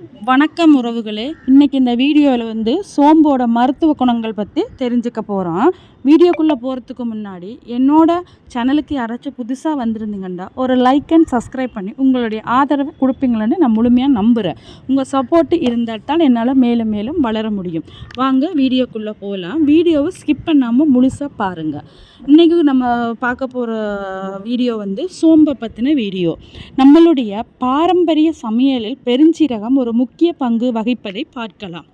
வணக்கம் உறவுகளே. இன்றைக்கி இந்த வீடியோவில் வந்து சோம்போட மருத்துவ குணங்கள் பற்றி தெரிஞ்சுக்க போகிறோம் வீடியோக்குள்ளே போகிறதுக்கு முன்னாடி என்னோட சேனலுக்கு யாராச்சும் புதுசாக வந்திருந்தீங்கன்னா ஒரு லைக் அண்ட் சப்ஸ்கிரைப் பண்ணி உங்களுடைய ஆதரவை கொடுப்பீங்களன்னு நான் முழுமையாக நம்புகிறேன் உங்கள் சப்போர்ட்டு இருந்தால் தான் என்னால் மேலும் மேலும் வளர முடியும். வாங்க வீடியோக்குள்ளே போகலாம் வீடியோவை ஸ்கிப் பண்ணாமல் முழுசாக பாருங்கள் இன்றைக்கி நம்ம பார்க்க போகிற வீடியோ வந்து சோம்பை பற்றின வீடியோ. நம்மளுடைய பாரம்பரிய சமையலில் பெருஞ்சீரகம் ஒரு முக்கிய பங்கு வகிப்பதை பார்க்கலாம்.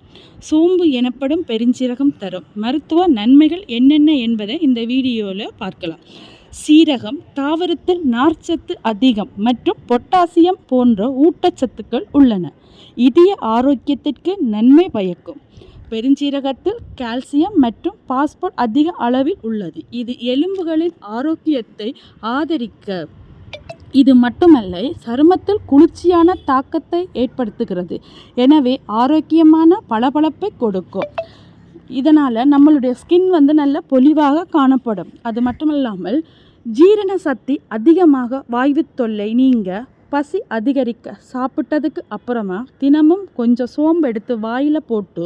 சோம்பு எனப்படும் பெருஞ்சீரகம் தரும். மருத்துவ நன்மைகள் என்னென்ன என்பதை இந்த வீடியோவில் பார்க்கலாம். சீரகம் தாவரத்தில் நார்ச்சத்து அதிகம் மற்றும் பொட்டாசியம் போன்ற ஊட்டச்சத்துக்கள் உள்ளன. இதய ஆரோக்கியத்திற்கு நன்மை பயக்கும். பெருஞ்சீரகத்தில் கால்சியம் மற்றும் பாஸ்போர்ட் அதிக அளவில் உள்ளது. இது எலும்புகளின் ஆரோக்கியத்தை ஆதரிக்க இது மட்டுமல்ல சருமத்தில் குளிர்ச்சியான தாக்கத்தை ஏற்படுத்துகிறது. எனவே ஆரோக்கியமான பளபளப்பை கொடுக்கும். இதனால் நம்மளுடைய ஸ்கின் வந்து நல்ல பொலிவாக காணப்படும். அது மட்டுமல்லாமல் ஜீரண சக்தி அதிகமாக வாய்வு தொல்லை நீங்க பசி அதிகரிக்க சாப்பிட்டதுக்கு அப்புறமா தினமும் கொஞ்சம் சோம்பு எடுத்து வாயில் போட்டு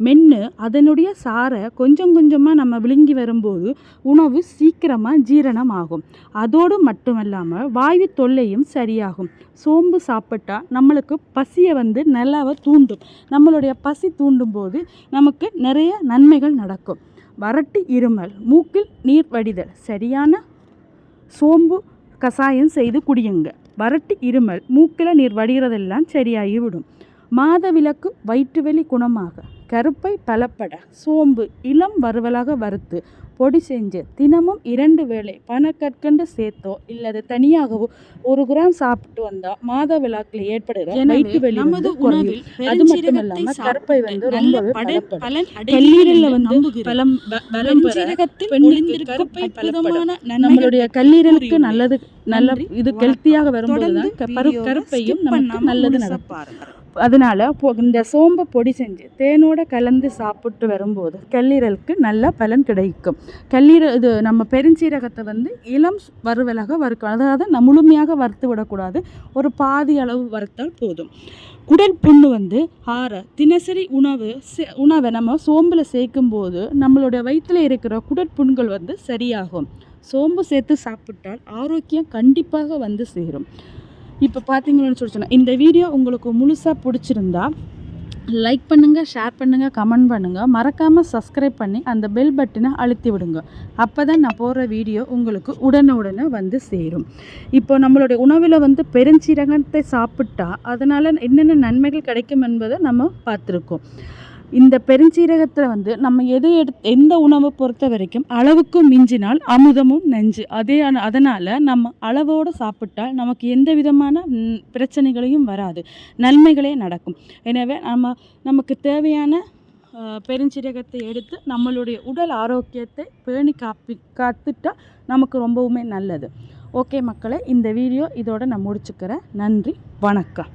மென்று அதனுடைய சாரை கொஞ்சம் கொஞ்சமாக நம்ம விழுங்கி வரும்போது உணவு சீக்கிரமாக ஜீரணம் ஆகும் அதோடு மட்டுமல்லாமல் வாயு தொல்லையும் சரியாகும். சோம்பு சாப்பிட்டா நம்மளுக்கு பசியை வந்து நல்லாவே தூண்டும். நம்மளுடைய பசி தூண்டும் போது நமக்கு நிறைய நன்மைகள் நடக்கும். வறட்டு இருமல் மூக்கில் நீர் வடிதல் சரியான சோம்பு கசாயம் செய்து குடியுங்க. வறட்டு இருமல் மூக்கில் நீர் வடிகிறதெல்லாம் சரியாகிவிடும். மாதவிலக்கு வயிற்றுவலி குணமாக. கருப்பை பலப்பட சோம்பு இளம் வறுவலாக வறுத்து பொடி செஞ்சு தினமும் இரண்டு வேளை பனக்கற்கண்டு சேர்த்தோ இல்லது தனியாகவோ ஒரு கிராம் சாப்பிட்டு வந்தா மாத விழாக்கில் ஏற்படுகிற வயிற்று வெளி வந்து குறையும். அது மட்டும் இல்லாம கருப்பை வந்து ரொம்பவே பலப்படும். கல்லீரல்ல வந்து பலம் ப- பலம் பெற பெண்ணுக்கு கருப்பை பலப்படும். நம்மளுடைய கல்லீரலுக்கு நல்லது நல்ல இது ஹெல்த்தியாக வரும்போது தான் கருப்பையும் நமக்கு நல்லது நடக்கும். அதனால் இந்த சோம்பை பொடி செஞ்சு தேனோட கலந்து சாப்பிட்டு வரும்போது கல்லீரலுக்கு நல்ல பலன் கிடைக்கும். கல்லீரல் இது நம்ம பெருஞ்சீரகத்தை வந்து இளம் வறுவலாக வறுக்கணும் அதாவது நம்ம முழுமையாக வறுத்து விடக்கூடாது. ஒரு பாதி அளவு வறுத்தால் போதும். குடல் புண்ணு வந்து ஆற தினசரி உணவு சே- உணவை நம்ம சோம்பில் சேர்க்கும்போது நம்மளுடைய வயிற்றில் இருக்கிற குடற்புண்கள் வந்து சரியாகும். சோம்பு சேர்த்து சாப்பிட்டால் ஆரோக்கியம் கண்டிப்பாக வந்து சேரும். இப்போ பார்த்தீங்கன்னு சொல்லி இந்த வீடியோ உங்களுக்கு முழுசாக பிடிச்சிருந்தா லைக் பண்ணுங்கள் ஷேர் பண்ணுங்கள் கமெண்ட் பண்ணுங்கள் மறக்காமல் சப்ஸ்கிரைப் பண்ணி அந்த பெல் பட்டனை அழுத்தி விடுங்க. அப்போ தான் நான் போடுற வீடியோ உங்களுக்கு உடனே உடனே வந்து சேரும். இப்போ நம்மளுடைய உணவில் வந்து பெருஞ்சீரகத்தை சாப்பிட்டா அதனால் என்னென்ன நன்மைகள் கிடைக்கும் என்பதை நம்ம பார்த்துருக்கோம். இந்த பெருஞ்சீரகத்தில் வந்து நம்ம எது எடு எந்த உணவை பொறுத்த வரைக்கும் அளவுக்கு மிஞ்சினால் அமுதமும் நெஞ்சு. அதே அதனால் நம்ம அளவோடு சாப்பிட்டால் நமக்கு எந்த விதமான பிரச்சனைகளையும் வராது. நன்மைகளே நடக்கும். எனவே நம்ம நமக்கு தேவையான பெருஞ்சீரகத்தை எடுத்து நம்மளுடைய உடல் ஆரோக்கியத்தை பேணி காப்பி காத்துட்டா நமக்கு ரொம்பவுமே நல்லது. ஓகே மக்களே இந்த வீடியோ இதோட நான் முடிச்சுக்கிறேன். நன்றி வணக்கம்.